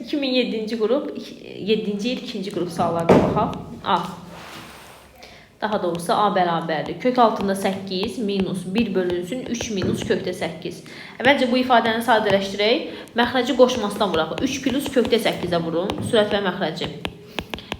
2007-ci qrup 7-ci il 2-ci qrup suallarına baxaq. A. Daha doğrusu A bərabərdir. Kök altında 8 minus 1 bölünsün 3 minus kökdə 8. Əvvəlcə bu ifadəni sadələşdirək. Məxrəci qoşmasına vuraq. 3 plus kökdə 8-ə vurun. Sürət və məxrəci.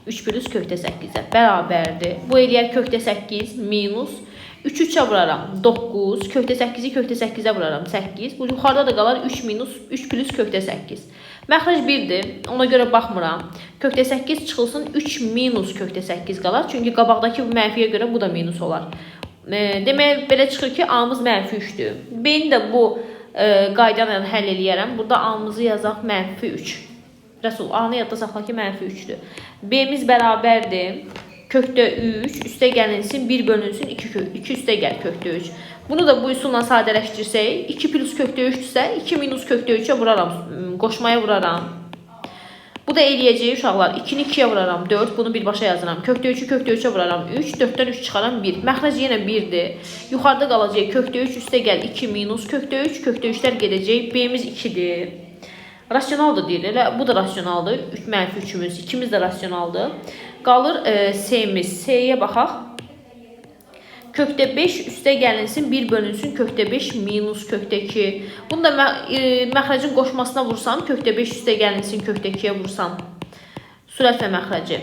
3 plus kökdə 8-ə bərabərdir. Bu eləyər kökdə 8 minus 3 3-ə vuraram 9, kökdə 8-i kökdə 8-ə vuraram 8. Bu yuxarıda da qalar 3 minus 3 plus kökdə 8. Məxrəc 1-dir. Ona görə baxmıram. Kökdə 8 çıxılsın 3 minus kökdə 8 qalar. Çünki qabaqdakı mənfiyə görə bu da minus olar. E, demək belə çıxır ki, A-mız mənfi 3-dür. B-ni də bu e, qayda ilə həll eləyərəm. Burada A-mızı yazaq mənfi 3. Rəsul A-nı yadda saxla ki, mənfi 3-dür. B-miz bərabərdir. Kökdə 3 üstə gəlinsin 1 bölünsün 2 kök 2 üstə gəl kökdə 3. Bunu da bu üsulla sadələşdirsək 2 plus kökdə 3-dürsə 2 minus kökdə 3-ə vuraram, qoşmaya vuraram. Bu da eləyəcək uşaqlar 2-ni 2-yə vuraram 4, bunu birbaşa yazıram. Kökdə 3-ü kökdə 3-ə vuraram 3, 4-dən 3 çıxaram 1. Məxrəc yenə 1-dir. Yuxarıda qalacaq kökdə 3 üstə gəl 2 minus kökdə 3, kökdə 3-lər gedəcək. B-miz 2-dir. Rasionaldır deyir. Elə bu da rasionaldır. 3 mənfi 3-ümüz, ikimiz də rasionaldır. Qalır e. S-yə baxaq. Kökdə 5 üstə gəlinsin 1 bölünsün kökdə 5 minus kökdə 2. Bunu da mə e, məxrəcin qoşmasına vursam, kökdə 5 üstə gəlinsin kökdə 2-yə vursam. Sürət və məxrəci.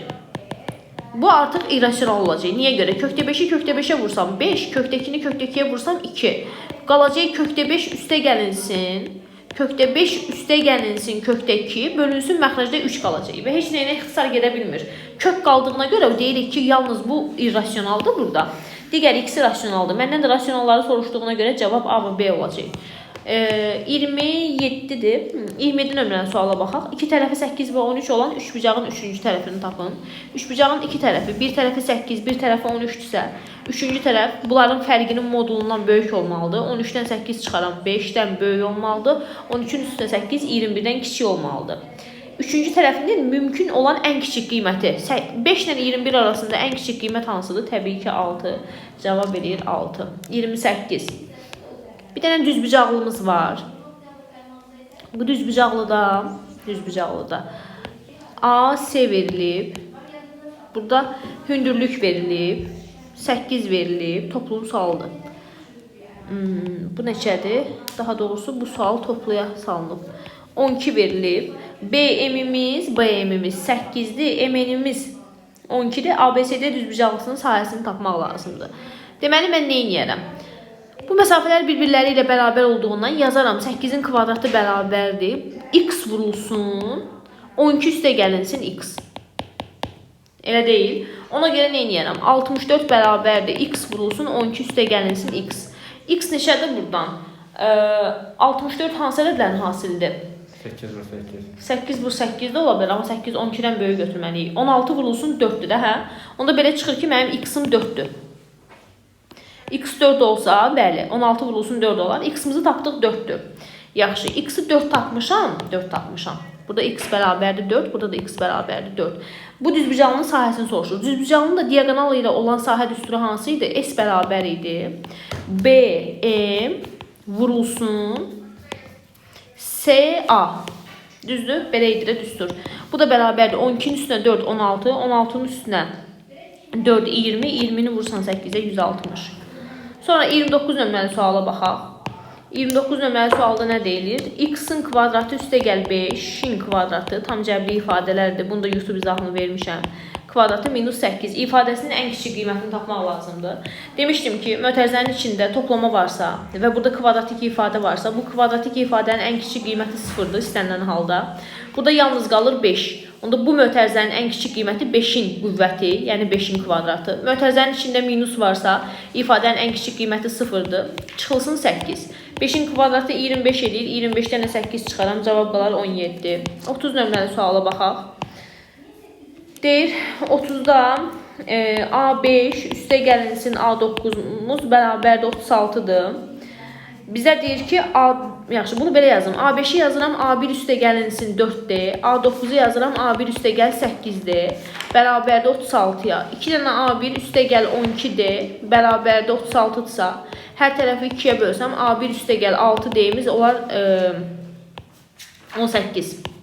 Bu artıq irrasional olacaq. Niyə görə? Kökdə 5-i kökdə 5-ə vursam 5, kökdə 2-ni kökdə 2-yə vursam 2. Qalacaq kökdə 5 üstə gəlinsin. Kökdə 5 üstə gəlinsin kökdə 2, bölünsün məxrəcdə 3 qalacaq və heç nəyinə ixtisar gedə bilmir. Kök qaldığına görə deyirik ki, yalnız bu irrasionaldır burada. Digər ikisi rasionaldır. Məndən də rasionalları soruşduğuna görə cavab A və B olacaq. E, 27-dir. 27 nömrəli suala baxaq. 2 tərəfi 8 və 13 olan üçbucağın 3-cü tərəfini tapın. Üçbucağın 2 tərəfi, bir tərəfi 8, bir tərəfi 13-dürsə, üçüncü tərəf bunların fərqinin modulundan böyük olmalıdır. 13-dən 8 çıxaran 5-dən böyük olmalıdır. 13-ün üstünə 8 21-dən kiçik olmalıdır. Üçüncü tərəfinin mümkün olan ən kiçik qiyməti 5 ilə 21 arasında ən kiçik qiymət hansıdır? Təbii ki 6. Cavab eləyir 6. 28. Bir dənə düzbucaqlımız var. Bu düzbucaqlıda, düzbucaqlıda A, S verilib. Burada hündürlük verilib. 8 verilib. Toplum sualıdır. Hmm, bu neçədir? Daha doğrusu bu sual topluya salınıb. 12 verilib. BM-imiz, BM-imiz 8-dir. MN-imiz 12-dir. ABCD düzbucaqlısının sahəsini tapmaq lazımdır. Deməli mən nə edərəm? Bu məsafələr bir-birləri ilə bərabər olduğundan yazaram. 8-in kvadratı bərabərdir. X vurulsun. 12 üstə gəlinsin x. Elə deyil. Ona görə nə edərəm? 64 bərabərdir. X vurulsun 12 üstə gəlinsin x. X neçədir burdan? Ə, 64 hansı ədədlərin hasilidir? 8 vur 8. 8 vur 8 də ola bilər, amma 8 12-dən böyük götürməliyik. 16 vurulsun 4-dür də, hə? Onda belə çıxır ki, mənim x-im 4-dür. x 4 olsa, bəli, 16 vurulsun 4 olar. x-imizi tapdıq 4-dür. Yaxşı, x-i 4 tapmışam, 4 tapmışam. Burada x bərabərdir 4, burada da x bərabərdir 4. Bu düzbucağlının sahəsini soruşur. Düzbucağlının da diaqonal ilə olan sahə düsturu hansı idi? S bərabər idi. B, M vurulsun SA. Düzdür? Belə idi də düstur. Bu da bərabərdir. 12-nin üstünə 4, 16. 16-nın üstünə 4, 20. 20-ni vursan 8-ə 160. Sonra 29 nömrəli suala baxaq. 29 nömrəli sualda nə deyilir? X-in kvadratı üstə gəl 5-in kvadratı tam cəbri ifadələrdir. Bunu da YouTube izahını vermişəm. Kvadratı minus 8 ifadəsinin ən kiçik qiymətini tapmaq lazımdır. Demişdim ki, mötərizənin içində toplama varsa və burada kvadratik ifadə varsa, bu kvadratik ifadənin ən kiçik qiyməti 0-dır istənilən halda. Burada yalnız qalır 5. Onda bu mötərizənin ən kiçik qiyməti 5-in qüvvəti, yəni 5-in kvadratı. Mötərizənin içində minus varsa, ifadənin ən kiçik qiyməti 0-dır. Çıxılsın 8. 5-in kvadratı 25 edir. 25-dən də 8 çıxaram, cavab qalar 17. 30 nömrəli suala baxaq. Deyir 30-da e, A5 üstə gəlinsin A9-umuz bərabərdir 36-dır. Bizə deyir ki, A yaxşı bunu belə yazım. A5-i yazıram, A1 üstə gəlinsin 4D. A9-u yazıram, A1 üstə gəl 8D. Bərabərdir 36-ya. 2 dənə A1 üstə gəl 12D. Bərabərdir 36-dırsa, hər tərəfi 2-yə bölsəm A1 üstə gəl 6D'miz olar e, 18.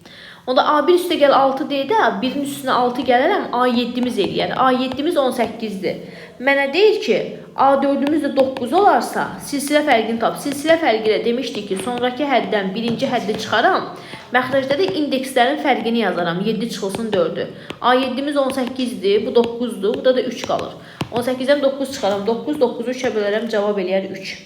Onda A1 üstə gəl 6 deyir də, 1-in üstünə 6 gələrəm, A7-miz eləyər. A7-miz 18-dir. Mənə deyir ki, A4-ümüz də 9 olarsa, silsilə fərqini tap. Silsilə fərqi ilə demişdik ki, sonrakı həddən birinci həddi çıxaram. Məxrəcdə də indekslərin fərqini yazaram. 7 çıxılsın 4-ü. A7-miz 18-dir, bu 9-dur, burada da 3 qalır. 18-dən 9 çıxaram. 9 9-u 3-ə bölərəm, cavab eləyər 3.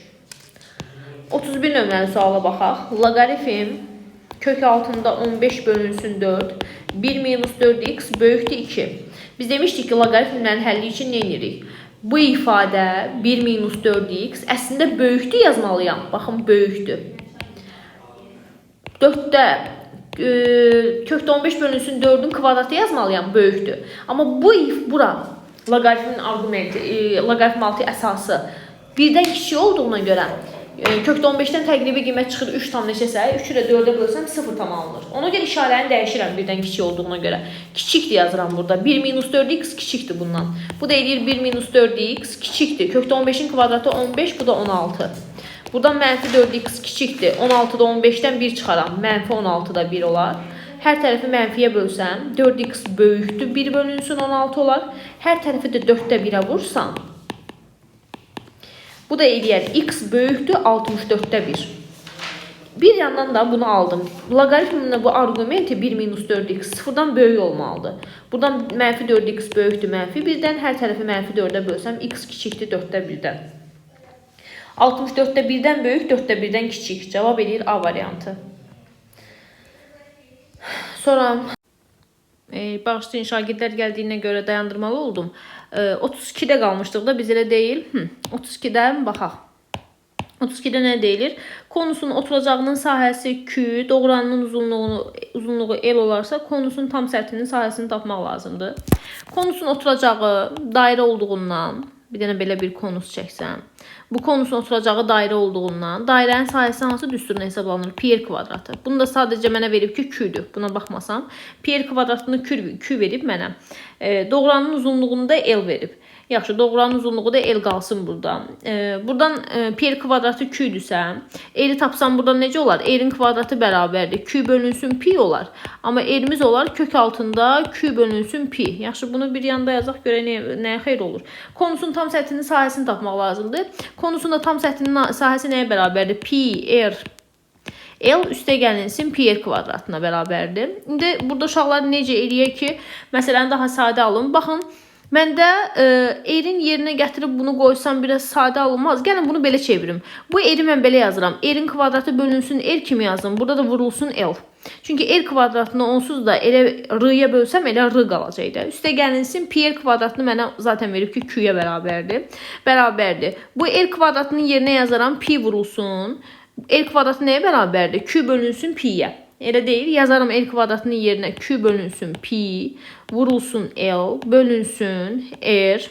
31 nömrəli suala baxaq. Loqaritm kök altında 15 bölünsün 4. 1 minus 4x böyükdür 2. Biz demişdik ki, loqaritmlərin həlli üçün nə edirik? Bu ifadə 1 minus 4x əslində böyükdür yazmalıyam. Baxın, böyükdür. 4-də e, kökdə 15 bölünsün 4-ün kvadratı yazmalıyam, böyükdür. Amma bu if bura loqaritmin arqumenti, e, loqaritm altı əsası birdən kiçik olduğuna görə kökdə 15-dən təqribi qiymət çıxır 3 tam neçəsə, 3 ilə 4-ə bölsəm 0 tam alınır. Ona görə işarəni dəyişirəm birdən kiçik olduğuna görə. Kiçikdir yazıram burada. 1 minus 4x kiçikdir bundan. Bu da eləyir 1 minus 4x kiçikdir. Kökdə 15-in kvadratı 15, bu da 16. Buradan mənfi 4x kiçikdir. 16-da 15-dən 1 çıxaram. Mənfi 16-da 1 olar. Hər tərəfi mənfiyə bölsəm, 4x böyükdür, 1 bölünsün 16 olar. Hər tərəfi də 4-də 1-ə vursam, bu da eləyər x böyükdür 64-də 1. Bir yandan da bunu aldım. Loqaritmində bu arqumenti 1 minus 4x sıfırdan böyük olmalıdır. Buradan mənfi 4x böyükdür mənfi 1-dən. Hər tərəfi mənfi 4-ə bölsəm x kiçikdir 4-də 1-dən. 64-də 1-dən böyük, 4-də 1-dən kiçik. Cavab eləyir A variantı. Sonra e, bağışlayın şagirdlər gəldiyinə görə dayandırmalı oldum. E, 32-də qalmışdıq da biz elə deyil. Hı, 32-dən baxaq. 32-də nə deyilir? Konusun oturacağının sahəsi Q, doğranın uzunluğunu uzunluğu L olarsa, konusun tam səthinin sahəsini tapmaq lazımdır. Konusun oturacağı dairə olduğundan, bir dənə belə bir konus çəksəm, bu konusun oturacağı dairə olduğundan, dairənin sahəsi hansı düsturla hesablanır? Pi kvadratı. Bunu da sadəcə mənə verib ki, Q-dür. Buna baxmasam, pi kvadratını Q, Q verib mənə. E, doğranın uzunluğunu da L verib. Yaxşı, doğranın uzunluğu da L qalsın burada. E, buradan e, pi kvadratı Q-dürsə, L-i tapsam burada necə olar? R-in kvadratı bərabərdir. Q bölünsün pi olar. Amma R-imiz olar kök altında Q bölünsün pi. Yaxşı, bunu bir yanda yazaq görə nə, nəyə xeyr olur? Konusun tam səthinin sahəsini tapmaq lazımdır. Konusun da tam səthinin sahəsi nəyə bərabərdir? Pi r L üstə gəlinsin pi r kvadratına bərabərdir. İndi burada uşaqlar necə eləyək ki, məsələni daha sadə alın. Baxın, Məndə e, erin yerinə gətirib bunu qoysam biraz sadə olmaz. Gəlin bunu belə çevirim. Bu eri mən belə yazıram. Erin kvadratı bölünsün r kimi yazdım. Burada da vurulsun l. Çünki r kvadratını onsuz da elə r-ya bölsəm elə r qalacaq da. Üstə gəlinsin pi r kvadratını mənə zaten verib ki, q-yə bərabərdir. Bərabərdir. Bu r kvadratının yerinə yazaram pi vurulsun. R kvadratı nəyə bərabərdir? Q bölünsün pi-yə. Elə deyil. Yazaram L kvadratının yerinə Q bölünsün pi, vurulsun L, bölünsün R,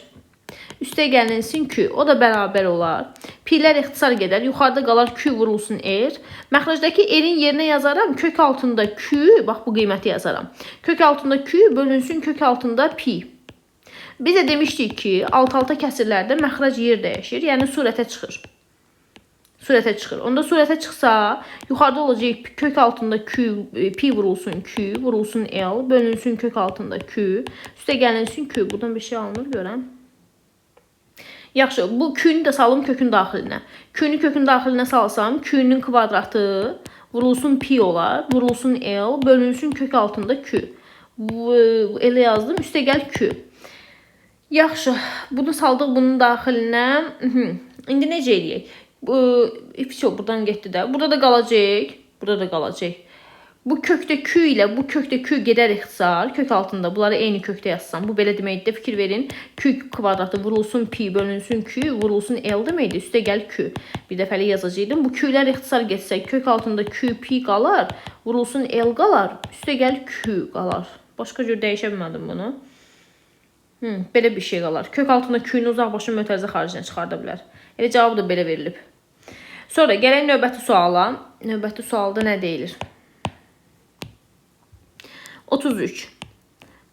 üstə gəlinsin Q. O da bərabər olar. P'lər ixtisar gedər. Yuxarıda qalar Q vurulsun R. Məxrəcdəki R-in yerinə yazaram. Kök altında Q, bax bu qiyməti yazaram. Kök altında Q bölünsün kök altında pi. Biz də demişdik ki, alt-alta kəsirlərdə məxrəc yer dəyişir, yəni surətə çıxır surətə çıxır. Onda surətə çıxsa, yuxarıda olacaq kök altında Q, e, pi vurulsun Q, vurulsun L, bölünsün kök altında Q, üstə gəlinsin Q. Buradan bir şey alınır görəm. Yaxşı, bu Q-ni də salım kökün daxilinə. Q-ni kökün daxilinə salsam, Q-nin kvadratı vurulsun pi olar, vurulsun L, bölünsün kök altında Q. Bu, elə yazdım, üstə gəl Q. Yaxşı, bunu saldıq bunun daxilinə. İndi necə eləyək? Bu ifço buradan getdi də. Burada da qalacaq. Burada da qalacaq. Bu kökdə Q ilə bu kökdə Q gedər ixtisar. Kök altında bunları eyni kökdə yazsam. Bu belə deməkdir. Fikir verin. Q kvadratı vurulsun pi bölünsün Q vurulsun L deməkdir. Üstə gəl Q. Bir dəfəlik yazacaqdım. Bu Q-lər ixtisar getsə kök altında Q pi qalar. Vurulsun L qalar. Üstə gəl Q qalar. Başqa cür dəyişə bilmədim bunu. Hı, belə bir şey qalar. Kök altında Q-ni uzaq başın mötərizə xaricinə çıxarda bilər. Elə cavabı da belə verilib. Sonra gələk növbəti suala. Növbəti sualda nə deyilir? 33.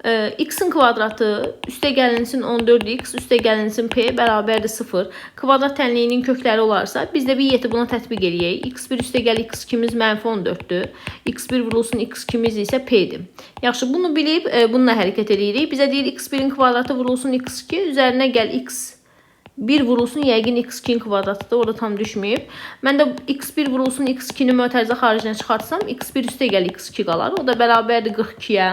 e, x'in kvadratı üstə gəlinsin 14x üstə gəlinsin p bərabərdir 0. Kvadrat tənliyinin kökləri olarsa biz də bir yeti buna tətbiq eləyək. x1 üstə gəl x2-miz mənfi 14-dür. x1 vurulsun x2-miz isə p-dir. Yaxşı, bunu bilib e, bununla hərəkət edirik. Bizə deyir x1-in kvadratı vurulsun x2 üzərinə gəl x 1 vurulsun yəqin x2-nin kvadratıdır. Orada tam düşməyib. Mən də x1 vurulsun x2-ni mötərizə xaricinə çıxartsam, x1 üstə gəl x2 qalar. O da bərabərdir 42-yə.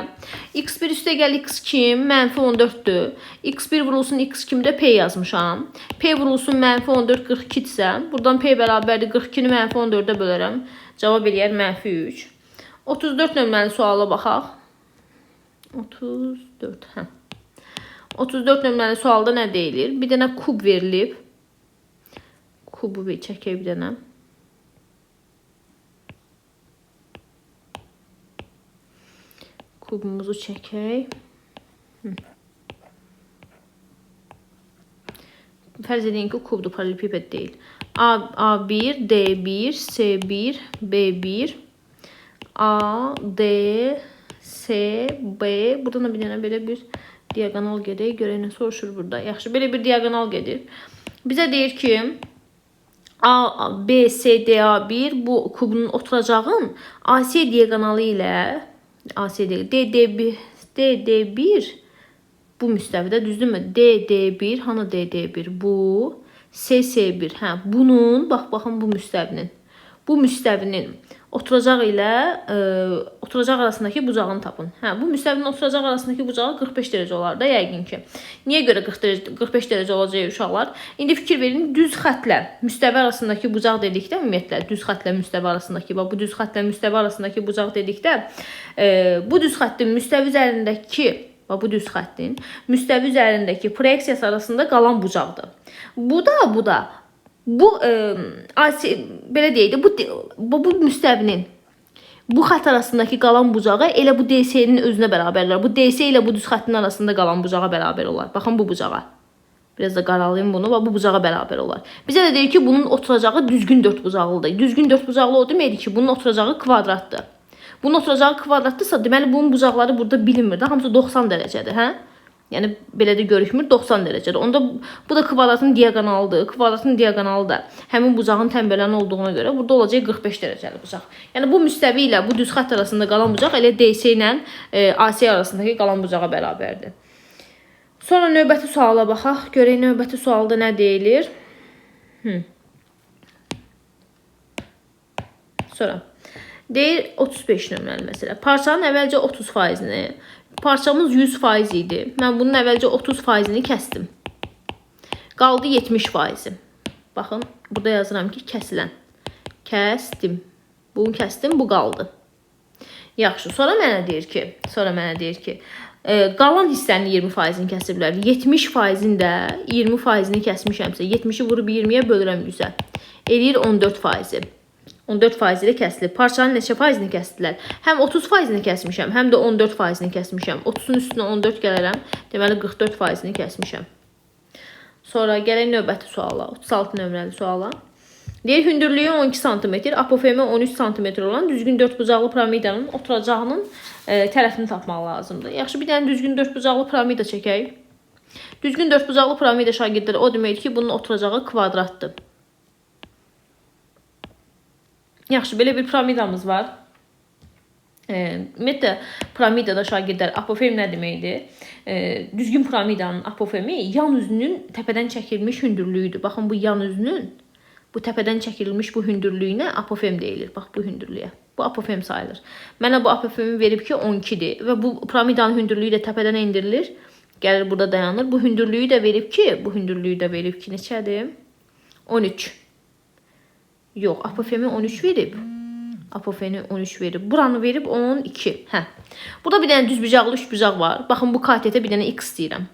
x1 üstə gəl x2 mənfi 14-dür. x1 vurulsun x2-mi də p yazmışam. p vurulsun mənfi 14 42-dirsə, buradan p bərabərdir 42-ni mənfi 14-ə bölərəm. Cavab eləyər mənfi 3. 34 nömrəli suala baxaq. 34, hə. 34 nömrəli sualda nə deyilir? Bir dənə kub verilib. Kubu bir çəkək bir dənə. Kubumuzu çəkək. Hı. Fərz edin ki, kubdur, paralelipiped deyil. A, A1, D1, C1, B1, A, D, C, B. Buradan da bir dənə belə bir diagonal gedək. Görək nə soruşur burada. Yaxşı, belə bir diagonal gedir. Bizə deyir ki, A, B, C, D, A1 bu kubun oturacağın AC diagonalı ilə AC D, D1, DD1 bu müstəvidə düzdürmü? DD1, hanı DD1? Bu CC1. Hə, bunun bax baxın bu müstəvinin. Bu müstəvinin oturacaq ilə e, oturacaq arasındakı bucağını tapın. Hə, bu müstəvinin oturacaq arasındakı bucağı 45 dərəcə olar da yəqin ki. Niyə görə 40 dərəcə 45 dərəcə olacaq uşaqlar? İndi fikir verin, düz xəttlə müstəvi arasındakı bucaq dedikdə ümumiyyətlə düz xəttlə müstəvi arasındakı, bax bu düz xəttlə müstəvi arasındakı bucaq dedikdə e, bu düz xəttin müstəvi üzərindəki bax bu düz xəttin müstəvi üzərindəki proyeksiyası arasında qalan bucaqdır. Bu da, bu da bu e, asi belə deyək bu bu, bu müstəvinin bu xətt arasındakı qalan bucağı elə bu DC-nin özünə bərabərlər. Bu DC ilə bu düz xəttin arasında qalan bucağa bərabər olar. Baxın bu bucağa. Biraz da qaralayım bunu və bu bucağa bərabər olar. Bizə də deyir ki, bunun oturacağı düzgün dörd bucaqlıdır. Düzgün dörd bucaqlı o deməkdir ki, bunun oturacağı kvadratdır. Bunun oturacağı kvadratdırsa, deməli bunun bucaqları burada bilinmir də. Hamısı 90 dərəcədir, hə? Yəni belə də görükmür 90 dərəcədə. Onda bu da kvadratın diaqonalıdır. Kvadratın diaqonalı da həmin bucağın tənbələn olduğuna görə burada olacaq 45 dərəcəli bucaq. Yəni bu müstəvi ilə bu düz xətt arasında qalan bucaq elə DC ilə e, AC arasındakı qalan bucağa bərabərdir. Sonra növbəti suala baxaq. Görək növbəti sualda nə deyilir? Hı. Sonra deyir 35 nömrəli məsələ. Parçanın əvvəlcə 30%-ni, parçamız 100% idi. Mən bunun əvvəlcə 30%-ni kəsdim. Qaldı 70%. Baxın, burada yazıram ki, kəsilən. Kəsdim. Bunu kəsdim, bu qaldı. Yaxşı, sonra mənə deyir ki, sonra mənə deyir ki, e, qalan hissənin 20%-ni kəsiblər. 70%-in də 20%-ni kəsmişəmsə, 70-i vurub 20-yə bölürəm 100-ə. Eləyir 14%. 14% ilə kəsilib. Parçanın neçə faizini kəsdilər? Həm 30%ni kəsmişəm, həm də 14%ni kəsmişəm. 30-un üstünə 14 gələrəm. Deməli 44%ni kəsmişəm. Sonra gələk növbəti suala, 36 nömrəli suala. Deyir hündürlüyü 12 sm, apofemi 13 sm olan düzgün dördbucaqlı piramidanın oturacağının e, tərəfini tapmaq lazımdır. Yaxşı, bir dənə düzgün dördbucaqlı piramida çəkək. Düzgün dördbucaqlı piramida şagirdləri o deməkdir ki, bunun oturacağı kvadratdır. Yaxşı, belə bir piramidamız var. E, ümumiyyətlə piramidada şagirdlər apofem nə deməkdir? E, düzgün piramidanın apofemi yan üzünün təpədən çəkilmiş hündürlüyüdür. Baxın bu yan üzünün bu təpədən çəkilmiş bu hündürlüyünə apofem deyilir. Bax bu hündürlüyə. Bu apofem sayılır. Mənə bu apofemi verib ki 12-dir və bu piramidanın hündürlüyü də təpədən endirilir. Gəlir burada dayanır. Bu hündürlüyü də verib ki, bu hündürlüyü də verib ki neçədir? 13. Yox, apofemi 13 verib. Apofeni 13 verib. Buranı verib 12. Hə. Burada bir dənə düzbucaqlı üçbucaq var. Baxın bu katetə bir dənə x deyirəm.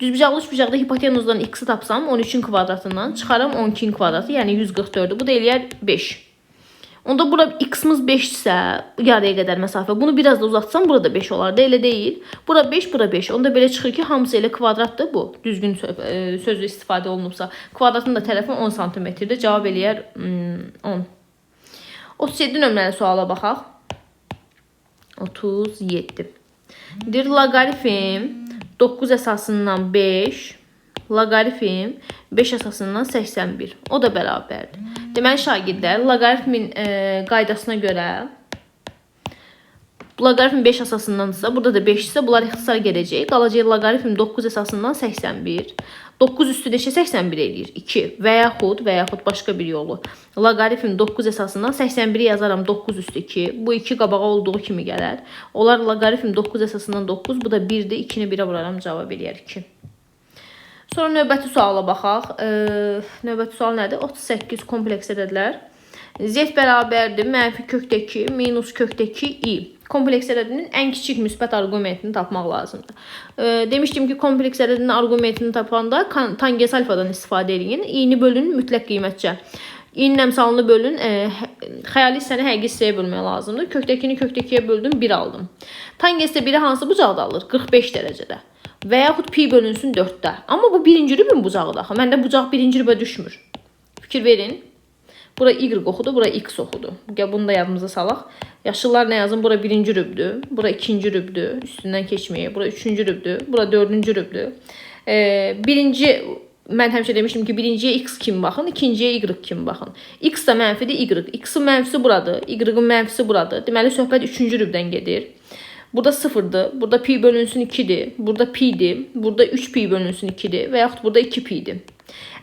Düzbucaqlı üçbucaqda hipotenuzdan x-i tapsam 13-ün kvadratından çıxaram 12-nin kvadratı, yəni 144-dür. Bu da eləyər 5. Onda bura x-imiz 5-dirsə, yarıya qədər məsafə. Bunu biraz da uzatsam burada 5 olardı, elə deyil. Bura 5, bura 5. Onda belə çıxır ki, hamısı elə kvadratdır bu. Düzgün e, sözü istifadə olunubsa. Kvadratın da tərəfi 10 sm-dir. Cavab eləyər 10. 37 nömrəli suala baxaq. 37. Deyir loqaritm 9 əsasından 5 loqaritm 5 əsasından 81. O da bərabərdir. Deməli şagirdlər loqaritmin e, qaydasına görə loqaritm 5 əsasındandırsa, burada da 5 isə bunlar ixtisar gedəcək. Qalacaq loqaritm 9 əsasından 81. 9 üstü neçə 81 eləyir? 2 və yaxud və yaxud başqa bir yolu. Loqaritm 9 əsasından 81-i yazaram 9 üstü 2. Bu 2 qabağa olduğu kimi gələr. Onlar loqaritm 9 əsasından 9, bu da 1-dir. 2-ni 1-ə vuraram, cavab eləyər 2. Sonra növbəti suala baxaq. E, növbəti sual nədir? 38 kompleks ədədlər. Z bərabərdir mənfi kökdəki minus kökdəki i. Kompleks ədədinin ən kiçik müsbət arqumentini tapmaq lazımdır. E, demişdim ki, kompleks ədədinin arqumentini tapanda tangens alfadan istifadə edin. i-ni bölün mütləq qiymətcə. i-nin əmsalını bölün, e, xəyali hissəni həqiqi hissəyə bölmək lazımdır. Kökdəkini kökdəkiyə böldüm, 1 aldım. Tangesdə 1-i hansı bucaqda alır? 45 dərəcədə. Və yaxud pi bölünsün 4-də. Amma bu birinci rübün bucağıdır axı. Məndə bucaq birinci rübə düşmür. Fikir verin. Bura y oxudu, bura x oxudu. Gəl bunu da yadımıza salaq. Yaşıllar nə yazın? Bura birinci rübdür, bura ikinci rübdür. Üstündən keçməyə. Bura üçüncü rübdür, bura dördüncü rübdür. Ee, birinci mən həmişə demişdim ki, birinciyə x kimi baxın, ikinciyə y kimi baxın. x da mənfidir, y. x-in mənfisi buradır, y-in mənfisi buradır. Deməli söhbət üçüncü rübdən gedir. Burada sıfırdır, burada pi bölünsün 2-dir, burada pi-dir, burada 3 pi bölünsün 2-dir və yaxud burada 2 pi-dir.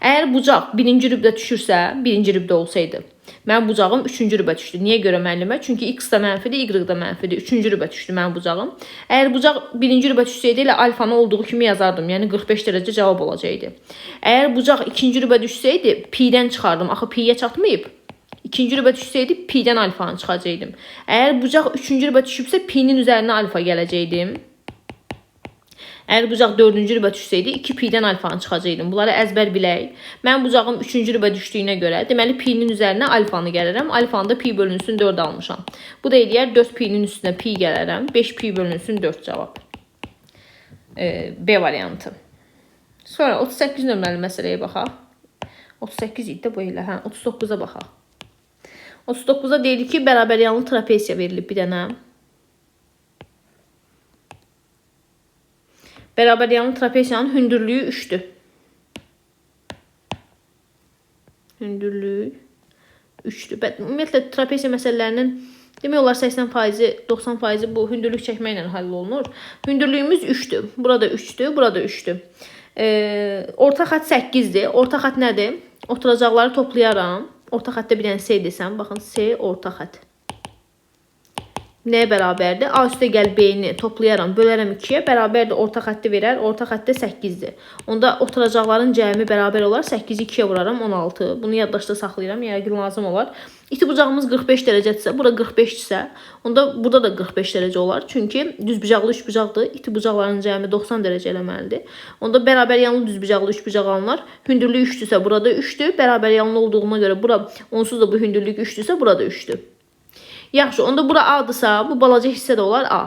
Əgər bucaq birinci rübdə düşürsə, birinci rübdə olsaydı, mənim bucağım üçüncü rübə düşdü. Niyə görə müəllimə? Çünki x da mənfidir, y da mənfidir. Üçüncü rübə düşdü mənim bucağım. Əgər bucaq birinci rübə düşsəydi elə alfanı olduğu kimi yazardım. Yəni 45 dərəcə cavab olacaqdı. Əgər bucaq ikinci rübə düşsəydi, pi-dən çıxardım. Axı pi-yə çatmayıb. İkinci rübə düşsəydi pi-dən alfanı çıxacaqdım. Əgər bucaq üçüncü rübə düşübsə pi-nin üzərinə alfa gələcəkdim. Əgər bucaq 4-cü rübə düşsəydi 2 pi-dən alfanı çıxacaqdım. Bunları əzbər bilək. Mən bucağım 3-cü rübə düşdüyünə görə, deməli pi-nin üzərinə alfanı gələrəm. Alfanı da pi bölünsün 4 almışam. Bu da eləyər 4 pi-nin üstünə pi gələrəm. 5 pi bölünsün 4 cavab. Ee, B variantı. Sonra 38 nömrəli məsələyə baxaq. 38 idi də bu elə. Hə, 39-a baxaq. 39-a deyilir ki, bərabər yanlı trapesiya verilib bir dənə. Bərabər yanlı trapesiyanın hündürlüyü 3-dür. Hündürlüyü 3-dür. Bə- Ümumiyyətlə trapesiya məsələlərinin demək olar 80%-i, 90%-i bu hündürlük çəkməklə həll olunur. Hündürlüyümüz 3-dür. Burada 3-dür, burada 3-dür. Ee, orta xətt 8-dir. Orta xətt nədir? Oturacaqları toplayaram. Orta xəttə bir dənə C desəm, baxın C orta xətt. Nəyə bərabərdir? A üstə gəl B-ni toplayaram, bölərəm 2-yə, bərabərdir orta xətti verər. Orta xəttdə 8-dir. Onda oturacaqların cəmi bərabər olar. 8-i 2-yə vuraram 16. Bunu yaddaşda saxlayıram, yəqin lazım olar. İti bucağımız 45 dərəcədirsə, bura 45-dirsə, onda burada da 45 dərəcə olar. Çünki düzbucaqlı üçbucaqdır. İti bucaqların cəmi 90 dərəcə eləməlidir. Onda bərabər yanlı düzbucaqlı üçbucaq alınır. Hündürlüyü 3-dürsə, burada 3-dür. Bərabər yanlı olduğuna görə bura onsuz da bu hündürlük 3-dürsə, burada 3-dür. Yaxşı, onda bura A-dırsa, bu balaca hissə də olar A.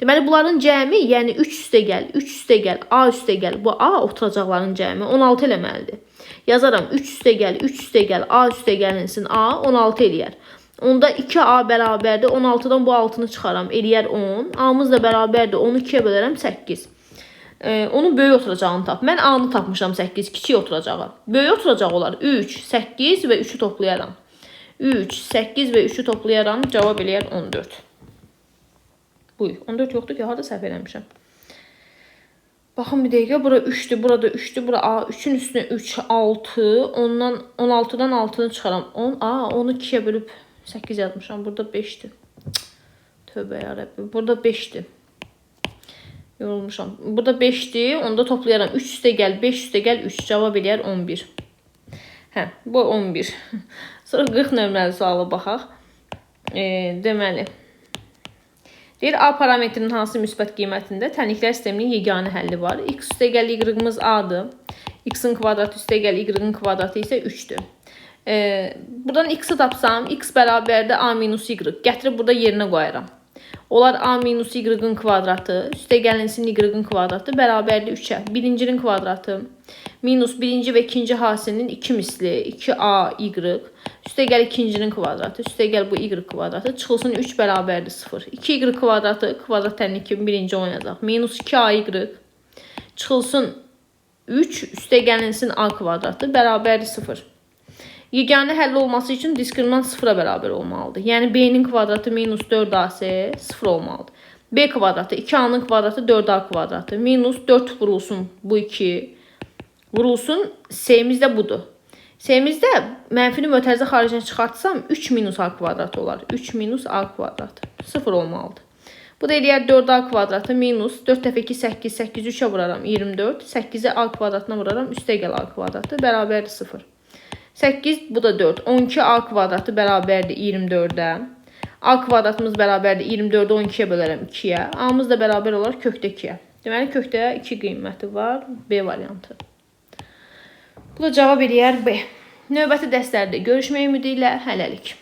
Deməli bunların cəmi, yəni 3 üstə gəl, 3 üstə gəl, A üstə gəl. Bu A oturacaqların cəmi 16 eləməlidir. Yazaram 3 üstə gəl, 3 üstə gəl, A üstə gəlinsin A 16 eləyər. Onda 2A bərabərdir 16-dan bu 6-nı çıxaram, eləyər 10. A-mız da bərabərdir 10-u 2-yə bölərəm 8. Ee, onun böyük oturacağını tap. Mən A-nı tapmışam 8, kiçik oturacağı. Böyük oturacaq olar 3, 8 və 3-ü toplayaram. 3, 8 və 3-ü toplayaram, cavab eləyər 14. Buy, 14 yoxdur ki, harda səhv eləmişəm. Baxın bir dəqiqə, bura 3-dür, burada 3-dür, bura A 3-ün üstünə 3, 6, ondan 16-dan 6-nı çıxaram. 10, A, onu 2-yə bölüb 8 yazmışam. Burada 5-dir. Tövbə. Burada 5-dir. Yorulmuşam. Burada 5-dir. Onda toplayaram. 3 üstə gəl, 5 üstə gəl, 3 cavab eləyər 11. Hə, bu 11. Sonra 40 nömrəli suala baxaq. E, deməli, Deyir A parametrinin hansı müsbət qiymətində təniklər sisteminin yeganə həlli var. X üstə gəl y-ımız A-dır. X-in kvadratı üstə gəl y-ın kvadratı isə 3-dür. Ee, buradan x-i tapsam, x bərabərdir A minus y. Gətirib burada yerinə qoyaram. Onlar a minus y-ın kvadratı, üstə gəlinsin y-ın kvadratı bərabərdir 3-ə. Birincinin kvadratı minus birinci və ikinci hasilinin 2 misli 2a y. Üstə gəl ikincinin kvadratı, üstə gəl bu y kvadratı çıxılsın 3 bərabərdir 0. 2y kvadratı kvadrat tənlik kimi birinci oynayacaq. Minus 2a y çıxılsın 3 üstə gəlinsin a kvadratı bərabərdir 0. Yeganə həll olması üçün diskriminant 0-a bərabər olmalıdır. Yəni b-nin kvadratı minus 4ac 0 olmalıdır. b kvadratı 2a-nın kvadratı 4a kvadratı minus 4 vurulsun bu 2 vurulsun c-miz də budur. C-mizdə mənfini mötərizə xaricinə çıxartsam 3 minus a kvadrat olar. 3 minus a kvadrat 0 olmalıdır. Bu da eləyər 4a kvadratı minus 4 dəfə 2 8 8 3-ə vuraram 24. 8-i a kvadratına vuraram üstə gəl a kvadratı bərabərdir 0. 8 bu da 4. 12 a kvadratı bərabərdir 24-ə. A kvadratımız bərabərdir 24-ü 12-yə bölərəm 2-yə. A-mız da bərabər olar kökdə 2-yə. Deməli kökdə 2 qiyməti var. B variantı. Bu da cavab eləyər B. Növbəti dərslərdə görüşmək ümidi ilə hələlik.